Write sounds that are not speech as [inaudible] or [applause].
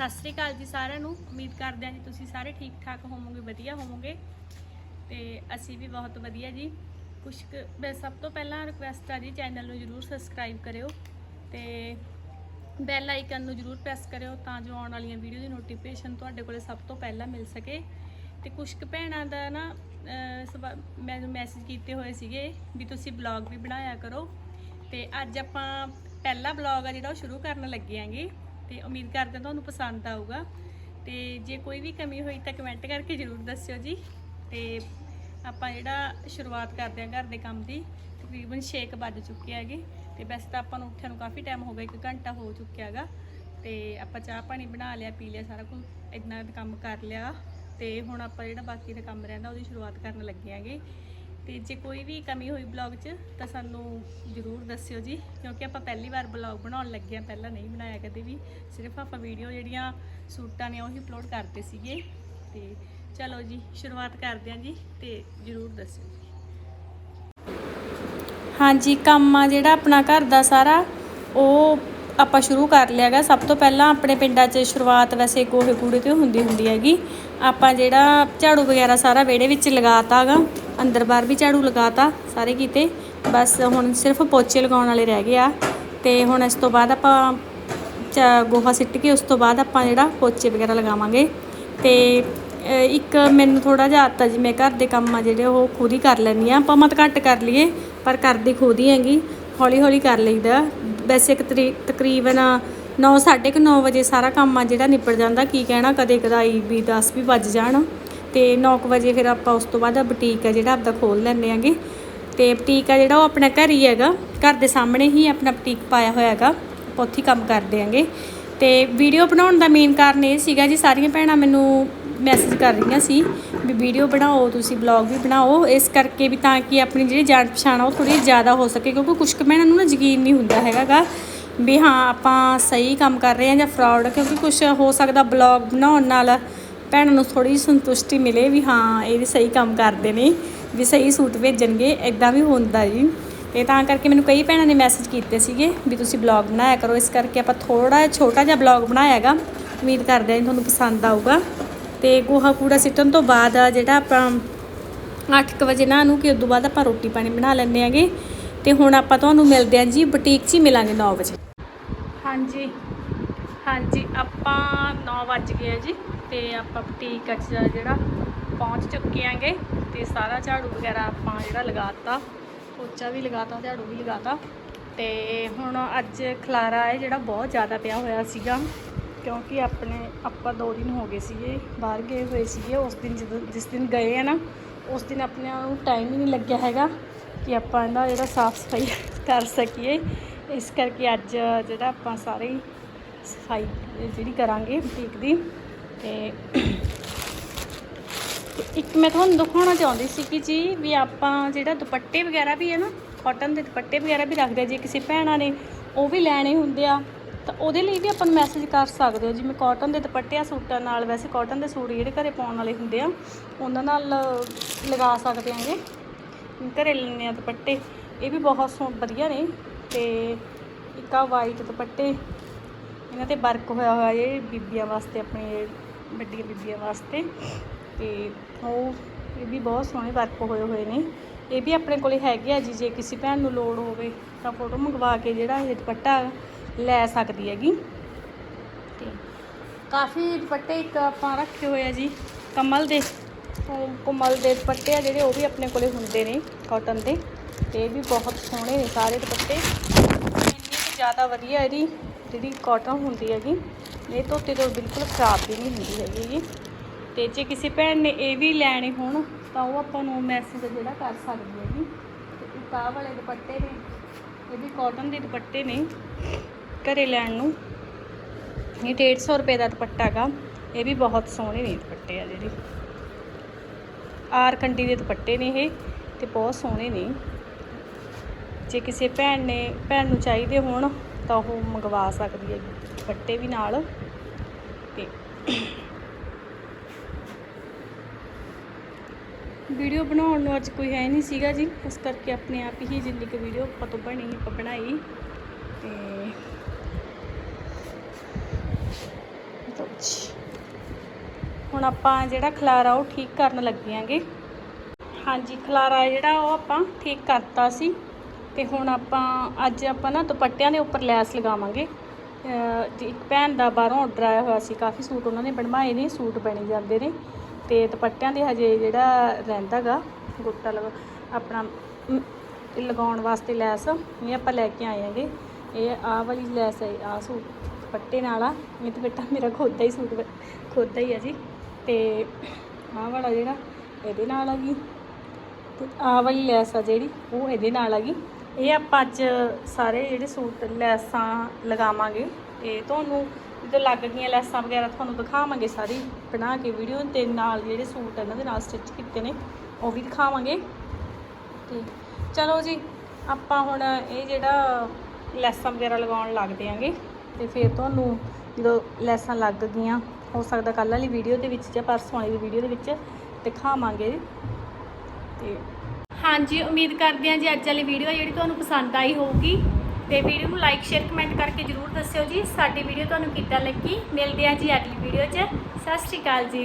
ਸਤਿ ਸ੍ਰੀ ਅਕਾਲ ਜੀ ਸਾਰਿਆਂ ਨੂੰ। ਉਮੀਦ ਕਰਦੇ ਹਾਂ ਜੀ ਤੁਸੀਂ ਸਾਰੇ ਠੀਕ ਠਾਕ ਹੋਵੋਗੇ, ਵਧੀਆ ਹੋਵੋਗੇ। ਤੇ ਅਸੀਂ ਵੀ ਬਹੁਤ ਵਧੀਆ ਜੀ। ਕੁਛ ਕੁ- ਮੈਂ ਸਭ ਤੋਂ ਪਹਿਲਾਂ ਰਿਕੁਐਸਟ ਆ ਜੀ ਚੈਨਲ ਨੂੰ ਜਰੂਰ ਸਬਸਕ੍ਰਾਈਬ ਕਰਿਓ ਤੇ ਬੈਲ ਆਈਕਨ ਨੂੰ ਜਰੂਰ ਪ੍ਰੈਸ ਕਰਿਓ ਤਾਂ ਜੋ ਆਉਣ ਵਾਲੀਆਂ ਵੀਡੀਓ ਦੀ ਨੋਟੀਫਿਕੇਸ਼ਨ ਤੁਹਾਡੇ ਕੋਲੇ ਸਭ ਤੋਂ ਪਹਿਲਾਂ ਮਿਲ ਸਕੇ। ਤੇ ਕੁਛ ਕੁ ਭੈਣਾਂ ਦਾ ਨਾ ਸਵਾ- ਮੈਨੂੰ ਮੈਸੇਜ ਕੀਤੇ ਹੋਏ ਸੀਗੇ ਵੀ ਤੁਸੀਂ ਬਲੌਗ ਵੀ ਬਣਾਇਆ ਕਰੋ। ਤੇ ਅੱਜ ਆਪਾਂ ਪਹਿਲਾ ਬਲੌਗ ਆ ਜਿਹੜਾ ਉਹ ਸ਼ੁਰੂ ਕਰਨ ਲੱਗੇ ਆਂਗੇ। ਤੇ ਉਮੀਦ ਕਰਦੇ ਹਾਂ ਤੁਹਾਨੂੰ ਪਸੰਦ ਆਊਗਾ। ਤੇ ਜੇ ਕੋਈ ਵੀ ਕਮੀ ਹੋਈ ਤਾਂ ਕਮੈਂਟ ਕਰਕੇ ਜਰੂਰ ਦੱਸਿਓ ਜੀ। ਤੇ ਆਪਾਂ ਜਿਹੜਾ ਸ਼ੁਰੂਆਤ ਕਰਦੇ ਹਾਂ ਘਰ ਦੇ ਕੰਮ ਦੀ, ਤਕਰੀਬਨ 6 ਵੱਜ ਚੁੱਕੇ ਹੈਗੇ। ਤੇ ਵੈਸੇ ਤਾਂ ਆਪਾਂ ਨੂੰ ਉੱਠਿਆ ਨੂੰ ਕਾਫੀ ਟਾਈਮ ਹੋ ਗਿਆ, ਇੱਕ ਘੰਟਾ ਹੋ ਚੁੱਕਿਆ ਹੈਗਾ। ਤੇ ਆਪਾਂ ਚਾਹ ਪਾਣੀ ਬਣਾ ਲਿਆ, ਪੀ ਲਿਆ, ਸਾਰਾ ਕੁਝ ਇੰਨਾ ਕੁ ਕੰਮ ਕਰ ਲਿਆ। ਤੇ ਹੁਣ ਆਪਾਂ ਜਿਹੜਾ ਬਾਕੀ ਦਾ ਕੰਮ ਰਹਿੰਦਾ, ਉਹਦੀ ਸ਼ੁਰੂਆਤ ਕਰਨ ਲੱਗੇ ਆਂਗੇ ਤੇ ਜੇ ਕੋਈ ਵੀ ਕਮੀ ਹੋਈ ਬਲੌਗ 'ਚ, ਤਾਂ ਸਾਨੂੰ ਜਰੂਰ ਦੱਸਿਓ ਜੀ, ਕਿਉਂਕਿ ਆਪਾਂ ਪਹਿਲੀ ਵਾਰ ਬਲੌਗ ਬਣਾਉਣ ਲੱਗੇ ਆ ਪਹਿਲਾਂ ਨਹੀਂ ਬਣਾਇਆ ਕਦੇ ਵੀ। ਸਿਰਫ ਆਪਾਂ ਵੀਡੀਓ ਜਿਹੜੀਆਂ ਸੂਟਾਂ ਨੇ ਉਹੀ ਅਪਲੋਡ ਕਰਦੇ ਸੀਗੇ। ਤੇ ਚਲੋ ਜੀ, ਸ਼ੁਰੂਆਤ ਕਰਦੇ ਹਾਂ ਜੀ, ਤੇ ਜਰੂਰ ਦੱਸਿਓ ਜੀ। ਹਾਂਜੀ, ਕੰਮ ਆ ਜਿਹੜਾ ਆਪਣਾ ਘਰ ਦਾ ਸਾਰਾ, ਉਹ ਆਪਾਂ ਸ਼ੁਰੂ ਕਰ ਲਿਆਗਾ ਸਭ ਤੋਂ ਪਹਿਲਾਂ ਆਪਣੇ ਪਿੰਡਾਂ 'ਚ ਸ਼ੁਰੂਆਤ ਵੈਸੇ ਗੋਹੇ ਕੂੜੇ ਤੋਂ ਹੁੰਦੀ ਹੁੰਦੀ ਹੈਗੀ। ਆਪਾਂ ਜਿਹੜਾ ਝਾੜੂ ਵਗੈਰਾ ਸਾਰਾ ਵਿਹੜੇ ਵਿੱਚ ਲਗਾਤਾਗਾ ਅੰਦਰ ਬਾਹਰ ਵੀ ਝਾੜੂ ਲਗਾਤਾ, ਸਾਰੇ ਕਿਤੇ। ਬਸ ਹੁਣ ਸਿਰਫ ਪੋਚੇ ਲਗਾਉਣ ਵਾਲੇ ਰਹਿ ਗਏ ਆ। ਤੇ ਹੁਣ ਇਸ ਤੋਂ ਬਾਅਦ ਆਪਾਂ ਚ- ਗੋਹਾ ਸਿੱਟ ਕੇ ਉਸ ਤੋਂ ਬਾਅਦ ਆਪਾਂ ਜਿਹੜਾ ਪੋਚੇ ਵਗੈਰਾ ਲਗਾਵਾਂਗੇ। ਤੇ ਇੱਕ ਮੈਨੂੰ ਥੋੜਾ ਜਿਹਾ ਆਦਤ ਆ ਜੀ, ਮੈਂ ਘਰ ਦੇ ਕੰਮ ਆ ਜਿਹੜੇ ਉਹ ਖੁਦ ਹੀ ਕਰ ਲੈਂਦੀ ਆ। ਆਪਾਂ ਮਤ ਘੱਟ ਕਰ ਲਈਏ, ਪਰ ਕਰਦੀ ਖੁਦ ਹੀ ਹੈਗੀ ਹੌਲੀ ਹੌਲੀ ਕਰ ਲਈਦਾ। ਵੈਸੇ ਇੱਕ ਤਰੀ- ਤਕਰੀਬਨ 9 9:30 ਵਜੇ ਸਾਰਾ ਕੰਮ ਆ ਜਿਹੜਾ ਨਿਪਟ ਜਾਂਦਾ, ਕੀ ਕਹਿਣਾ ਕਦੇ ਕਦਾਈ ਵੀ 10 ਵੀ ਵੱਜ ਜਾਣ। ਤੇ 9 ਵਜੇ ਫਿਰ ਆਪਾਂ ਉਸ ਤੋਂ ਬਾਅਦ ਬੁਟੀਕ ਆ ਜਿਹੜਾ ਆਪਦਾ ਖੋਲ ਲੈਂਦੇ ਆਂਗੇ। ਤੇ ਬੁਟੀਕ ਆ ਜਿਹੜਾ ਉਹ ਆਪਣਾ ਘਰ ਹੀ ਹੈਗਾ। ਘਰ ਦੇ ਸਾਹਮਣੇ ਹੀ ਆਪਣਾ ਬੁਟੀਕ ਪਾਇਆ ਹੋਇਆ ਹੈਗਾ। ਆਪਾਂ ਉੱਥੇ ਹੀ ਕੰਮ ਕਰਦੇ ਆਂਗੇ। ਤੇ ਵੀਡੀਓ ਬਣਾਉਣ ਦਾ ਮੇਨ ਕਾਰਨ ਇਹ ਸੀਗਾ ਜੀ, ਸਾਰੀਆਂ ਭੈਣਾਂ ਮੈਨੂੰ ਮੈਸੇਜ ਕਰ ਰਹੀਆਂ ਸੀ ਵੀ ਵੀਡੀਓ ਬਣਾਓ, ਤੁਸੀਂ ਬਲੌਗ ਵੀ ਬਣਾਓ। ਇਸ ਕਰਕੇ ਵੀ ਤਾਂ ਕਿ ਆਪਣੀ ਜਿਹੜੀ ਜਾਣ ਪਛਾਣ ਆ ਉਹ ਥੋੜੀ ਜ਼ਿਆਦਾ ਹੋ ਸਕੇ, ਕਿਉਂਕਿ ਕੁਝ ਕੁ ਭੈਣਾਂ ਨੂੰ ਨਾ ਯਕੀਨ ਨਹੀਂ ਹੁੰਦਾ ਹੈਗਾਗਾ ਵੀ ਹਾਂ, ਆਪਾਂ ਸਹੀ ਕੰਮ ਕਰ ਰਹੇ ਹਾਂ ਜਾਂ ਫਰਾਡ ਕਿਉਂਕਿ ਕੁਝ ਹੋ ਸਕਦਾ ਬਲੌਗ ਬਣਾਉਣ ਨਾਲ ਭੈਣਾਂ ਨੂੰ ਥੋੜੀ ਸੰਤੁਸ਼ਟੀ ਮਿਲੇ ਵੀ ਹਾਂ, ਇਹ ਵੀ ਸਹੀ ਕੰਮ ਕਰਦੇ ਨੇ, ਵੀ ਸਹੀ ਸੂਟ ਭੇਜਣਗੇ ਇਦਾਂ ਵੀ ਹੁੰਦਾ ਜੀ। ਤੇ ਤਾਂ ਕਰਕੇ ਮੈਨੂੰ ਕਈ ਭੈਣਾਂ ਨੇ ਮੈਸੇਜ ਕੀਤੇ ਸੀਗੇ ਵੀ ਤੁਸੀਂ ਬਲੌਗ ਬਣਾਇਆ ਕਰੋ, ਇਸ ਕਰਕੇ ਆਪਾਂ ਥੋੜਾ ਛੋਟਾ ਜਿਹਾ ਬਲੌਗ ਬਣਾਇਆ ਹੈਗਾ। ਉਮੀਦ ਕਰਦੇ ਹਾਂ ਜੀ ਤੁਹਾਨੂੰ ਪਸੰਦ ਆਊਗਾ। ਤੇ ਗੋਹਾ ਕੂੜਾ ਸਿੱਟਣ ਤੋਂ ਬਾਅਦ ਜਿਹੜਾ ਆਪਾਂ 8:00 ਵਜੇ ਨਾ ਨੂੰ ਕਿ ਉਦੋਂ ਬਾਅਦ ਆਪਾਂ ਰੋਟੀ ਪਾਣੀ ਬਣਾ ਲੈਂਦੇ ਆਂਗੇ ਤੇ ਹੁਣ ਆਪਾਂ ਤੁਹਾਨੂੰ ਮਿਲਦੇ ਆਂ ਜੀ, ਬੁਟੀਕ 'ਚ ਹੀ ਮਿਲਾਂਗੇ 9 ਵਜੇ। ਹਾਂਜੀ ਹਾਂਜੀ, ਆਪਾਂ 9 ਵੱਜ ਗਏ ਆ ਜੀ। ਤੇ ਆਪਾਂ ਬੁਟੀਕ 'ਚ ਜਿਹੜਾ ਪਹੁੰਚ ਚੁੱਕੇ ਆਂਗੇ ਤੇ ਸਾਰਾ ਝਾੜੂ ਵਗੈਰਾ ਆਪਾਂ ਜਿਹੜਾ ਲਗਾਤਾ, ਪੋਚਾ ਵੀ ਲਗਾਤਾ, ਝਾੜੂ ਵੀ ਲਗਾਤਾ ਤੇ ਹੁਣ ਅੱਜ ਖਲਾਰਾ ਹੈ ਜਿਹੜਾ ਬਹੁਤ ਜ਼ਿਆਦਾ ਪਿਆ ਹੋਇਆ ਸੀਗਾ ਕਿਉਂਕਿ ਆਪਣੇ, ਆਪਾਂ ਦੋ ਦਿਨ ਹੋ ਗਏ ਸੀਗੇ, ਬਾਹਰ ਗਏ ਹੋਏ ਸੀਗੇ, ਉਸ ਦਿਨ ਜਦੋਂ, ਜਿਸ ਦਿਨ ਗਏ ਆ ਨਾ, ਉਸ ਦਿਨ ਆਪਣੇ ਨੂੰ ਟਾਈਮ ਹੀ ਨਹੀਂ ਲੱਗਿਆ ਹੈਗਾ ਕਿ ਆਪਾਂ ਇਹਦਾ ਜਿਹੜਾ ਸਾਫ਼ ਸਫ਼ਾਈ [laughs] ਕਰ ਸਕੀਏ। ਇਸ ਕਰਕੇ ਅੱਜ ਜਿਹੜਾ ਆਪਾਂ ਸਾਰੇ ਸਫ਼ਾਈ ਜਿਹੜੀ ਕਰਾਂਗੇ ਬੁਟੀਕ ਦੀ। ਤੇ ਇੱਕ ਮੈਂ ਤੁਹਾਨੂੰ ਦਿਖਾਉਣਾ ਚਾਹੁੰਦੀ ਸੀ ਕਿ ਜੀ ਵੀ ਆਪਾਂ ਜਿਹੜਾ ਦੁਪੱਟੇ ਵਗੈਰਾ ਵੀ ਹੈ ਨਾ ਕਾਟਨ ਦੇ ਦੁਪੱਟੇ ਵਗੈਰਾ ਵੀ ਰੱਖਦੇ ਜੇ ਕਿਸੇ ਭੈਣਾਂ ਨੇ ਉਹ ਵੀ ਲੈਣੇ ਹੁੰਦੇ ਆ, ਤਾਂ ਉਹਦੇ ਲਈ ਵੀ ਆਪਾਂ ਨੂੰ ਮੈਸੇਜ ਕਰ ਸਕਦੇ ਹੋ। ਜਿਵੇਂ ਕਾਟਨ ਦੇ ਦੁਪੱਟੇ ਆ ਸੂਟਾਂ ਨਾਲ, ਵੈਸੇ ਕਾਟਨ ਦੇ ਸੂਟ ਜਿਹੜੇ ਘਰੇ ਪਾਉਣ ਵਾਲੇ ਹੁੰਦੇ ਆ, ਉਹਨਾਂ ਨਾਲ ਲਗਾ ਸਕਦੇ ਆਂਗੇ। ਘਰੇ ਲੈਣੇ ਆ ਦੁਪੱਟੇ, ਇਹ ਵੀ ਬਹੁਤ ਸੋ, ਵਧੀਆ ਨੇ। ਤੇ ਇੱਕ ਆ ਵਾਈਟ ਦੁਪੱਟੇ, ਇਹਨਾਂ ਤੇ ਵਰਕ ਹੋਇਆ ਹੋਇਆ ਇਹ ਬੀਬੀਆਂ ਵਾਸਤੇ ਆਪਣੇ ਵੱਡੀਆਂ ਬੀਬੀਆਂ ਵਾਸਤੇ ਤੇ ਉਹ ਇਹ ਵੀ ਬਹੁਤ ਸੋਹਣੇ ਵਰਕ ਹੋਏ ਹੋਏ ਨੇ। ਇਹ ਵੀ ਆਪਣੇ ਕੋਲੇ ਹੈਗੇ ਆ ਜੀ, ਜੇ ਕਿਸੇ ਭੈਣ ਨੂੰ ਲੋੜ ਹੋਵੇ ਤਾਂ ਫੋਟੋ ਮੰਗਵਾ ਕੇ ਜਿਹੜਾ ਇਹ ਦੁਪੱਟਾ ਲੈ ਸਕਦੀ ਹੈਗੀ। ਤੇ ਕਾਫੀ ਦੁਪੱਟੇ ਇੱਕ ਆਪਾਂ ਰੱਖੇ ਹੋਏ ਆ ਜੀ, ਕਮਲ ਦੇ। ਉਹ ਕਮਲ ਦੇ ਦੁਪੱਟੇ ਆ ਜਿਹੜੇ, ਉਹ ਵੀ ਆਪਣੇ ਕੋਲੇ ਹੁੰਦੇ ਨੇ ਕਾਟਨ ਦੇ। ਤੇ ਇਹ ਵੀ ਬਹੁਤ ਸੋਹਣੇ ਨੇ ਸਾਰੇ ਦੁਪੱਟੇ। ਇੰਨੀ ਜ਼ਿਆਦਾ ਵਧੀਆ ਇਹਦੀ ਜਿਹੜੀ ਕਾਟਨ ਹੁੰਦੀ ਹੈਗੀ। ਇਹ ਧੋਤੇ ਤੋਂ ਬਿਲਕੁਲ ਖਰਾਬ ਵੀ ਨਹੀਂ ਹੁੰਦੀ ਹੈਗੀ ਜੀ। ਤੇ ਜੇ ਕਿਸੇ ਭੈਣ ਨੇ ਇਹ ਵੀ ਲੈਣੇ ਹੋਣ, ਤਾਂ ਉਹ ਆਪਾਂ ਨੂੰ ਮੈਸੇਜ ਜਿਹੜਾ ਕਰ ਸਕਦੀ ਹੈਗੀ ਤੇ ਇੱਕ ਆਹ ਵਾਲੇ ਦੁਪੱਟੇ ਨੇ, ਇਹ ਵੀ ਕਾਟਨ ਦੇ ਦੁਪੱਟੇ ਨੇ, ਘਰੇ ਲੈਣ ਨੂੰ। ਇਹ 150 ਰੁਪਏ ਦਾ ਦੁਪੱਟਾ ਹੈਗਾ ਇਹ ਵੀ ਬਹੁਤ ਸੋਹਣੇ ਨੇ ਦੁਪੱਟੇ ਆ ਜਿਹੜੇ। ਆਰ ਕੰਡੀ ਦੇ ਦੁਪੱਟੇ ਨੇ ਇਹ, ਤੇ ਬਹੁਤ ਸੋਹਣੇ ਨੇ। ਜੇ ਕਿਸੇ ਭੈਣ ਨੇ, ਭੈਣ ਨੂੰ ਚਾਹੀਦੇ ਹੋਣ, ਤਾਂ ਉਹ ਮੰਗਵਾ ਸਕਦੀ ਹੈ ਦੁਪੱਟੇ ਵੀ ਨਾਲ ਤੇ ਵੀਡੀਓ ਬਣਾਉਣ ਨੂੰ ਅੱਜ ਕੋਈ ਹੈ ਨਹੀਂ ਸੀਗਾ ਜੀ, ਇਸ ਕਰਕੇ ਆਪਣੇ ਆਪ ਹੀ ਜਿੰਨੀ ਕੁ ਵੀਡੀਓ ਆਪਾਂ ਤੋਂ ਬਣੀ, ਆਪਾਂ ਬਣਾਈ ਤੇ ਹੁਣ ਆਪਾਂ ਜਿਹੜਾ ਖਲਾਰਾ ਉਹ ਠੀਕ ਕਰਨ ਲੱਗੀਆਂਗੇ ਹਾਂਜੀ, ਖਲਾਰਾ ਜਿਹੜਾ ਉਹ ਆਪਾਂ ਠੀਕ ਕਰਤਾ ਸੀ ਤੇ ਹੁਣ ਆਪਾਂ ਅੱਜ ਆਪਾਂ ਨਾ ਦੁਪੱਟਿਆਂ ਦੇ ਉੱਪਰ ਲੈਸ ਲਗਾਵਾਂਗੇ। ਇੱਕ ਭੈਣ ਦਾ ਬਾਹਰੋਂ ਆਰਡਰ ਆਇਆ ਹੋਇਆ ਸੀ, ਕਾਫੀ ਸੂਟ ਉਹਨਾਂ ਨੇ ਬਣਵਾਏ ਨੇ, ਸੂਟ ਬਣੇ ਜਾਂਦੇ ਨੇ ਤੇ ਦੁਪੱਟਿਆਂ ਦੇ ਹਜੇ ਜਿਹੜਾ ਰਹਿੰਦਾਗਾ ਗੁੱਟਾ ਲਗਾ, ਆਪਣਾ ਲਗਾਉਣ ਵਾਸਤੇ ਲੈਸ, ਇਹ ਆਪਾਂ ਲੈ ਕੇ ਆਏ ਹਾਂਗੇ। ਇਹ ਆਹ ਵਾਲੀ ਲੈਸ ਹੈ, ਆਹ ਸੂਟ, ਦੁਪੱਟੇ ਨਾਲ ਆ, ਇਹ ਤੇ ਬੇਟਾ ਮੇਰਾ ਖੁਦ ਦਾ ਹੀ ਸੂਟ ਖੁਦ ਦਾ ਹੀ ਆ ਜੀ। ਤੇ ਆਹ ਵਾਲਾ ਜਿਹੜਾ ਇਹਦੇ ਨਾਲ ਆ ਗਈ ਤੇ ਆਹ ਵਾਲੀ ਲੈਸ ਆ ਜਿਹੜੀ, ਉਹ ਇਹਦੇ ਨਾਲ ਆ ਗਈ ਇਹ ਆਪਾਂ ਅੱਜ ਸਾਰੇ ਜਿਹੜੇ ਸੂਟ ਲੈਸਾਂ ਲਗਾਵਾਂਗੇ ਤੇ ਤੁਹਾਨੂੰ ਜਦੋਂ ਲੱਗ ਗਈਆਂ ਲੈਸਾਂ ਵਗੈਰਾ ਤੁਹਾਨੂੰ ਦਿਖਾਵਾਂਗੇ ਸਾਰੀ, ਬਣਾ ਕੇ ਵੀਡੀਓ ਤੇ ਨਾਲ ਜਿਹੜੇ ਸੂਟ ਇਹਨਾਂ ਦੇ ਨਾਲ ਸਟਿਚ ਕੀਤੇ ਨੇ, ਉਹ ਵੀ ਦਿਖਾਵਾਂਗੇ। ਤੇ ਚਲੋ ਜੀ, ਆਪਾਂ ਹੁਣ ਇਹ ਜਿਹੜਾ ਲੈਸਾਂ ਵਗੈਰਾ ਲਗਾਉਣ ਲੱਗਦੇ ਆਂਗੇ ਤੇ ਫਿਰ ਤੁਹਾਨੂੰ ਜਦੋਂ ਲੈਸਾਂ ਲੱਗ ਗਈਆਂ, ਹੋ ਸਕਦਾ ਕੱਲ੍ਹ ਵਾਲੀ ਵੀਡੀਓ ਦੇ ਵਿੱਚ ਜਾਂ ਪਰਸੋਂ ਵਾਲੀ ਵੀਡੀਓ ਦੇ ਵਿੱਚ ਦਿਖਾਵਾਂਗੇ। ਤੇ ਹਾਂਜੀ, ਉਮੀਦ ਕਰਦੇ ਹਾਂ ਜੀ ਅੱਜ ਵਾਲੀ ਵੀਡੀਓ ਜਿਹੜੀ ਤੁਹਾਨੂੰ ਪਸੰਦ ਆਈ ਹੋਊਗੀ। ਤੇ ਵੀਡੀਓ ਨੂੰ ਲਾਈਕ ਸ਼ੇਅਰ ਕਮੈਂਟ ਕਰਕੇ ਜਰੂਰ ਦੱਸਿਓ ਜੀ। ਸਾਡੀ ਵੀਡੀਓ ਤੁਹਾਨੂੰ ਕਿੱਦਾਂ ਲੱਗੀ? ਮਿਲਦੇ ਹਾਂ ਜੀ ਅਗਲੀ ਵੀਡੀਓ 'ਚ। ਸਤਿ ਸ਼੍ਰੀ ਅਕਾਲ ਜੀ।